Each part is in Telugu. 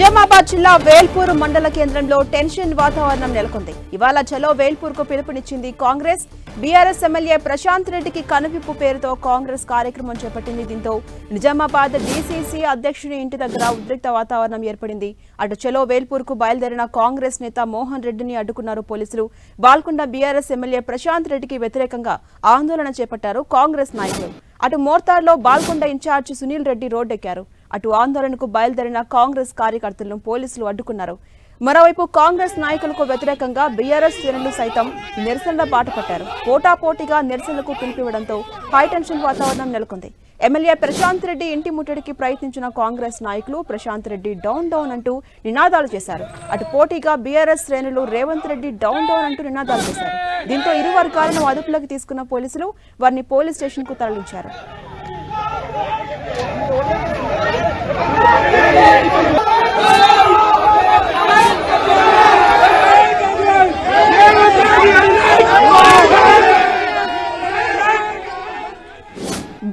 నిజామాబాద్ జిల్లా వేల్పూర్ మండల కేంద్రంలో టెన్షన్ వాతావరణం నెలకొంది. ఇవాళ చలో వేల్పూర్కు పిలుపునిచ్చింది కాంగ్రెస్. బీఆర్ఎస్ ఎమ్మెల్యే ప్రశాంత్ రెడ్డికి కనువిప్పు పేరుతో కాంగ్రెస్ కార్యక్రమం చేపట్టింది. దీంతో నిజామాబాద్ డీసీసీ అధ్యక్షుని ఇంటి దగ్గర ఉద్రిక్త వాతావరణం ఏర్పడింది. అటు చలో వేల్పూర్కు బయలుదేరిన కాంగ్రెస్ నేత మోహన్ రెడ్డిని అడ్డుకున్నారు పోలీసులు. బాల్కొండ బీఆర్ఎస్ ఎమ్మెల్యే ప్రశాంత్ రెడ్డికి వ్యతిరేకంగా ఆందోళన చేపట్టారు కాంగ్రెస్ నాయకులు. అటు మోర్తార్లో బాల్కొండ ఇన్ఛార్జ్ సునీల్ రెడ్డి రోడ్డెక్కారు. అటు ఆందోళనకు బయలుదేరిన కాంగ్రెస్ కార్యకర్తలను పోలీసులు అడ్డుకున్నారు. మరోవైపు కాంగ్రెస్ నాయకులకు వ్యతిరేకంగా బీఆర్ఎస్ శ్రేణులు సైతం నిరసనల బాట పట్టారు. పోటాపోటీగా నిరసనలకు పిలిపివ్వడంతో హైటెన్షన్ వాతావరణం నెలకొంది. ఎమ్మెల్యే ప్రశాంత్ రెడ్డి ఇంటి ముట్టడికి ప్రయత్నించిన కాంగ్రెస్ నాయకులు ప్రశాంత్ రెడ్డి డౌన్ డౌన్ అంటూ నినాదాలు చేశారు. అటు పోటీగా బీఆర్ఎస్ శ్రేణులు రేవంత్ రెడ్డి డౌన్ డౌన్ అంటూ నినాదాలు చేశారు. దీంతో ఇరు వర్గాలను అదుపులోకి తీసుకున్న పోలీసులు వారిని పోలీస్ స్టేషన్కు తరలించారు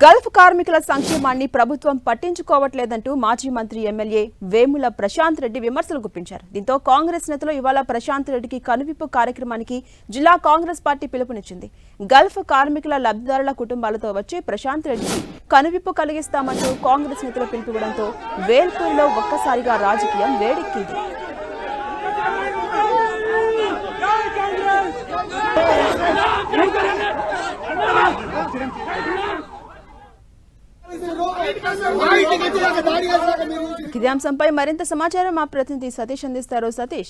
గల్ఫ్ కార్మికుల సంక్షేమాన్ని ప్రభుత్వం పట్టించుకోవట్లేదంటూ మాజీ మంత్రి ఎమ్మెల్యే వేముల ప్రశాంత్ రెడ్డి విమర్శలు గుప్పించారు. దీంతో కాంగ్రెస్ నేతలు ఇవాళ ప్రశాంత్ రెడ్డికి కనువిప్పు కార్యక్రమానికి జిల్లా కాంగ్రెస్ పార్టీ పిలుపునిచ్చింది. గల్ఫ్ కార్మికుల లబ్ధిదారుల కుటుంబాలతో వచ్చి ప్రశాంత్ రెడ్డికి కనువిప్పు కలిగిస్తామంటూ కాంగ్రెస్ నేతలు పిలుపుకోవడంతో వేల్పూర్లో ఒక్కసారిగా రాజకీయం వేడెక్కింది. ఇదే కిదాంశంపై మరింత సమాచారం మా ప్రతినిధి సతీష్ అందిస్తారు. సతీష్.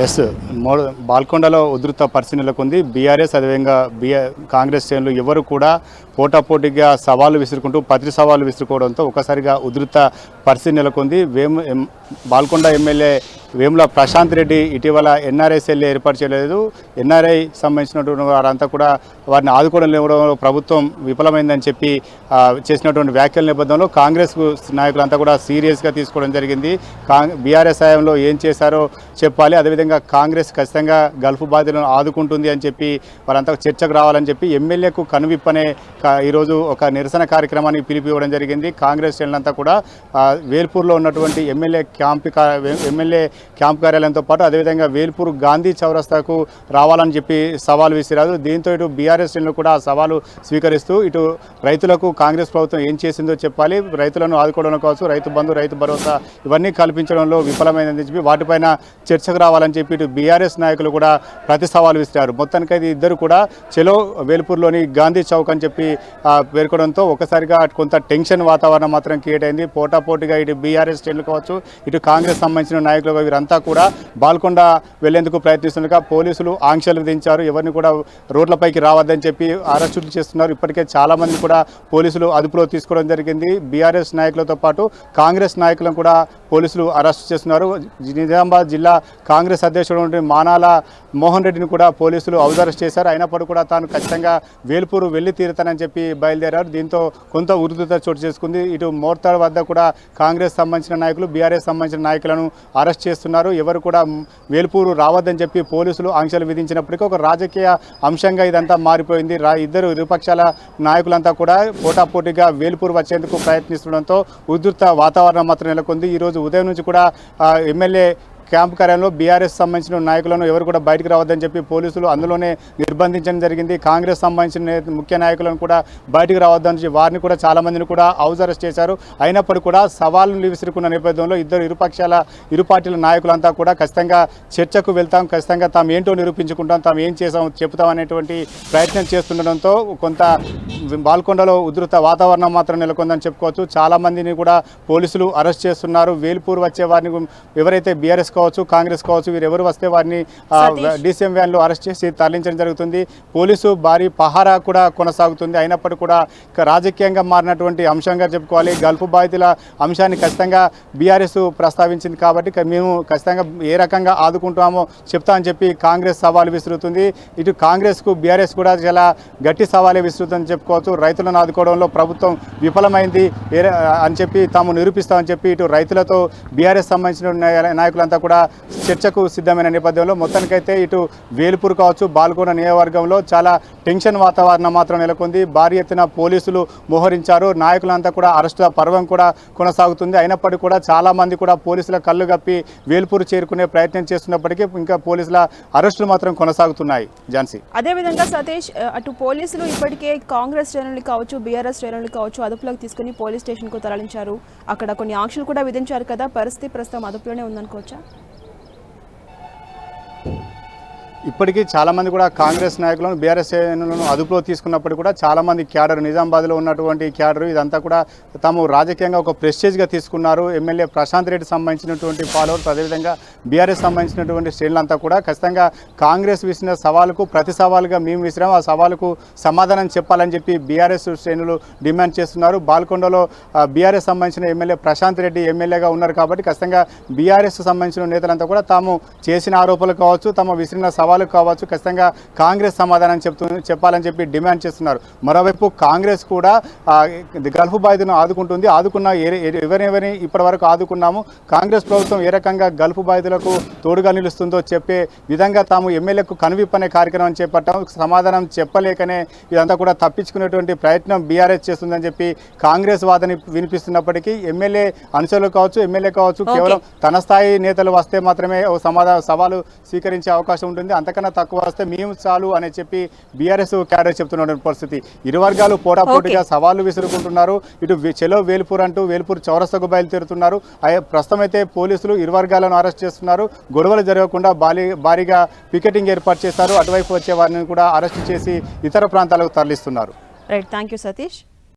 ఎస్ మో బాల్కొండలో ఉధృత పరిస్థితి నెలకొంది. బీఆర్ఎస్ అదేవిధంగా బీఆర్ కాంగ్రెస్ శ్రేణులు ఎవరు కూడా పోటాపోటీగా సవాలు విసురుకుంటూ పత్రి సవాలు విసురుకోవడంతో ఒకసారిగా ఉధృత పరిస్థితి నెలకొంది. వేము ఎం- బాల్కొండ ఎమ్మెల్యే వేముల ప్రశాంత్ రెడ్డి ఇటీవల ఎన్ఆర్ఎస్ఎల్ ఏర్పాటు చేయలేదు. ఎన్ఆర్ఐ సంబంధించినటువంటి వారంతా కూడా వారిని ఆదుకోవడం లేవడంలో ప్రభుత్వం విఫలమైందని చెప్పి చేసినటువంటి వ్యాఖ్యల నేపథ్యంలో కాంగ్రెస్ నాయకులంతా కూడా సీరియస్గా తీసుకోవడం జరిగింది. బీఆర్ఎస్ హయాంలో ఏం చేశారో చెప్పాలి. అదేవిధంగా కాంగ్రెస్ ఖచ్చితంగా గల్ఫ్ బాధితులను ఆదుకుంటుంది అని చెప్పి వారంతా చర్చకు రావాలని చెప్పి ఎమ్మెల్యేకు కనువిప్పనే ఈరోజు ఒక నిరసన కార్యక్రమానికి పిలిపివ్వడం జరిగింది. కాంగ్రెస్ శ్రేణులంతా కూడా వేల్పూర్లో ఉన్నటువంటి ఎమ్మెల్యే క్యాంప్ ఎమ్మెల్యే క్యాంప్ కార్యాలయంతో పాటు అదేవిధంగా వేల్పూర్ గాంధీ చౌరస్తాకు రావాలని చెప్పి సవాల్ విసిరారు. దీంతో ఇటు బీఆర్ఎస్ శ్రేణులు కూడా ఆ సవాలు స్వీకరిస్తూ ఇటు రైతులకు కాంగ్రెస్ ప్రభుత్వం ఏం చేసిందో చెప్పాలి. రైతులను ఆదుకోవడం కావచ్చు రైతు బంధు రైతు భరోసా ఇవన్నీ కల్పించడంలో విఫలమైందని చెప్పి వాటిపైన చర్చకు రావాలని చెప్పి ఇటు బీఆర్ఎస్ నాయకులు కూడా ప్రతి సవాలు విసిరారు. మొత్తానికైతే ఇద్దరు కూడా చెలో వేల్పూర్లోని గాంధీ చౌక్ అని చెప్పి పేర్కొడంతో పేర్కొనడంతో ఒకసారిగా కొంత టెన్షన్ వాతావరణం మాత్రం క్రియేట్ అయింది. పోటాపోటీగా ఇటు బీఆర్ఎస్ శ్రేణులు కావచ్చు ఇటు కాంగ్రెస్ సంబంధించిన నాయకులు వీరంతా కూడా బాల్కొండ వెళ్ళేందుకు ప్రయత్నిస్తుండగా పోలీసులు ఆంక్షలు విధించారు. ఎవరిని కూడా రోడ్లపైకి రావద్దని చెప్పి అరెస్టులు చేస్తున్నారు. ఇప్పటికే చాలా మంది కూడా పోలీసులు అదుపులో తీసుకోవడం జరిగింది. బీఆర్ఎస్ నాయకులతో పాటు కాంగ్రెస్ నాయకులను కూడా పోలీసులు అరెస్ట్ చేస్తున్నారు. నిజామాబాద్ జిల్లా కాంగ్రెస్ అధ్యక్షుడు మానాల మోహన్ రెడ్డిని కూడా పోలీసులు అరెస్ట్ చేశారు. అయినప్పటికీ కూడా తాను ఖచ్చితంగా వేల్పూరు వెళ్ళి తీరుతానని చెప్పి బయలుదేరారు. దీంతో కొంత ఉరుదుత చోటు చేసుకుంది. ఇటు మోర్తాడ్ వద్ద కూడా కాంగ్రెస్ సంబంధించిన నాయకులు బీఆర్ఎస్ సంబంధించిన నాయకులను అరెస్ట్ చేస్తున్నారు. ఎవరు కూడా వేల్పూరు రావద్దని చెప్పి పోలీసులు ఆంక్షలు విధించినప్పటికీ ఒక రాజకీయ అంశంగా ఇదంతా మారిపోయింది. రా ఇద్దరు విపక్షాల నాయకులంతా కూడా పోటాపోటీగా వేల్పూరు వచ్చేందుకు ప్రయత్నిస్తుండడంతో ఉధృత వాతావరణం మాత్రం నెలకొంది. ఈరోజు ఉదయం నుంచి కూడా ఎమ్మెల్యే క్యాంప్ కార్యాలయంలో బీఆర్ఎస్ సంబంధించిన నాయకులను ఎవరు కూడా బయటకు రావద్దని చెప్పి పోలీసులు అందులోనే నిర్బంధించడం జరిగింది. కాంగ్రెస్ సంబంధించిన ముఖ్య నాయకులను కూడా బయటకు రావద్దని చెప్పి వారిని కూడా చాలా మందిని కూడా హౌస్ అరెస్ట్ చేశారు. అయినప్పటికీ కూడా సవాళ్ళను విసురుకున్న నేపథ్యంలో ఇద్దరు ఇరుపక్షాల ఇరు పార్టీల నాయకులంతా కూడా ఖచ్చితంగా చర్చకు వెళ్తాం ఖచ్చితంగా తాము ఏంటో నిరూపించుకుంటాం తాము ఏం చేసాం చెప్తాం అనేటువంటి ప్రయత్నం చేస్తుండడంతో కొంత బాల్కొండలో ఉధృత వాతావరణం మాత్రం నెలకొందని చెప్పుకోవచ్చు. చాలామందిని కూడా పోలీసులు అరెస్ట్ చేస్తున్నారు. వేల్పూర్ వచ్చే వారిని ఎవరైతే బీఆర్ఎస్ కావచ్చు కాంగ్రెస్ కావచ్చు వీరు ఎవరు వస్తే వారిని. డీసీఎం వ్యాన్లో అరెస్ట్ చేసి తరలించడం జరుగుతుంది. పోలీసు భారీ పహారా కూడా కొనసాగుతుంది. అయినప్పటికీ కూడా రాజకీయంగా మారినటువంటి అంశంగా చెప్పుకోవాలి. గల్ఫ్ బాధితుల అంశాన్ని ఖచ్చితంగా బీఆర్ఎస్ ప్రస్తావించింది కాబట్టి మేము ఖచ్చితంగా ఏ రకంగా ఆదుకుంటామో చెప్తామని చెప్పి కాంగ్రెస్ సవాలు విసురుతుంది. ఇటు కాంగ్రెస్కు బీఆర్ఎస్ కూడా చాలా గట్టి సవాలే విసురుతుందని చెప్పుకోవచ్చు. రైతులను ఆదుకోవడంలో ప్రభుత్వం విఫలమైంది. అని చెప్పి తాము నిరూపిస్తామని చెప్పి ఇటు రైతులతో బీఆర్ఎస్ సంబంధించిన నాయ- నాయకులంతా కూడా చర్చకు సిద్ధమైన నేపథ్యంలో మొత్తానికైతే ఇటు వేలుపూర్ కావచ్చు బాల్కొండ నియోజకవర్గంలో చాలా టెన్షన్ వాతావరణం మాత్రం నెలకొంది. భారీ ఎత్తున పోలీసులు మోహరించారు. నాయకులంతా కూడా అరెస్టు పర్వం కూడా కొనసాగుతుంది. అయినప్పటికీ కూడా చాలా మంది కూడా పోలీసుల కళ్ళు గప్పి వేల్పూర్ చేరుకునే ప్రయత్నం చేస్తున్నప్పటికీ ఇంకా పోలీసుల అరెస్టులు మాత్రం కొనసాగుతున్నాయి. ఝాన్సీ. అదేవిధంగా సతీష్ అటు పోలీసులు ఇప్పటికే కాంగ్రెస్ శ్రేణులు కావచ్చు బీఆర్ఎస్ శ్రేణులు కావచ్చు అదుపులోకి తీసుకుని పోలీస్ స్టేషన్కు తరలించారు. అక్కడ కొన్ని ఆంక్షలు కూడా విధించారు కదా. పరిస్థితి ప్రస్తుతం అదుపులోనే ఉందనుకోవచ్చా? ఇప్పటికీ చాలా మంది కూడా కాంగ్రెస్ నాయకులను బీఆర్ఎస్ శ్రేణులను అదుపులో తీసుకున్నప్పటికీ కూడా చాలామంది క్యాడర్ నిజామాబాద్లో ఉన్నటువంటి క్యాడర్ ఇదంతా కూడా తాము రాజకీయంగా ఒక ప్రెస్టేజ్గా తీసుకున్నారు. ఎమ్మెల్యే ప్రశాంత్ రెడ్డి సంబంధించినటువంటి ఫాలోవర్స్ అదేవిధంగా బీఆర్ఎస్ సంబంధించినటువంటి శ్రేణులంతా కూడా ఖచ్చితంగా కాంగ్రెస్ విసిన సవాలుకు ప్రతి సవాలుగా మేము విసిరాం. ఆ సవాలుకు సమాధానం చెప్పాలని చెప్పి బీఆర్ఎస్ శ్రేణులు డిమాండ్ చేస్తున్నారు. బాల్కొండలో బీఆర్ఎస్ సంబంధించిన ఎమ్మెల్యే ప్రశాంత్ రెడ్డి ఎమ్మెల్యేగా ఉన్నారు కాబట్టి ఖచ్చితంగా బీఆర్ఎస్ సంబంధించిన నేతలంతా కూడా తాము చేసిన ఆరోపణలు కావచ్చు తమ విసిరిన సవాలు కావచ్చు ఖచ్చితంగా కాంగ్రెస్ సమాధానం చెప్తూ చెప్పాలని చెప్పి డిమాండ్ చేస్తున్నారు. మరోవైపు కాంగ్రెస్ కూడా గల్ఫ్ బాధితులను ఆదుకుంటుంది. ఆదుకున్న ఎవరెవరిని ఇప్పటివరకు ఆదుకున్నాము? కాంగ్రెస్ ప్రభుత్వం ఏ రకంగా గల్ఫ్ బాధితులకు తోడుగా నిలుస్తుందో చెప్పే విధంగా తాము ఎమ్మెల్యేకు కనువిప్ అనే కార్యక్రమం చేపట్టాం సమాధానం చెప్పలేకనే ఇదంతా కూడా తప్పించుకునేటువంటి ప్రయత్నం బీఆర్ఎస్ చేస్తుందని చెప్పి కాంగ్రెస్ వాదని వినిపిస్తున్నప్పటికీ ఎమ్మెల్యే అనుచరులు కావచ్చు ఎమ్మెల్యే కావచ్చు కేవలం తన స్థాయి నేతలు వస్తే మాత్రమే సమాధాన సవాలు స్వీకరించే అవకాశం ఉంటుంది. అంతకన్నా తక్కువ వస్తే మేము చాలు అని చెప్పి బీఆర్ఎస్ క్యాడర్ చెప్తున్న పరిస్థితి. ఇరు వర్గాలు పోటాపోటీగా సవాళ్ళు విసురుకుంటున్నారు. ఇటు చెలో వేల్పూర్ అంటూ వేల్పూర్ చౌరస్తకు బయలుదేరుతున్నారు. ప్రస్తుతం అయితే పోలీసులు ఇరు వర్గాలను అరెస్ట్ చేస్తున్నారు. గొడవలు జరగకుండా భారీ భారీగా పికెటింగ్ ఏర్పాటు చేస్తారు. అటువైపు వచ్చే వారిని కూడా అరెస్ట్ చేసి ఇతర ప్రాంతాలకు తరలిస్తున్నారు. Right thank you Satish.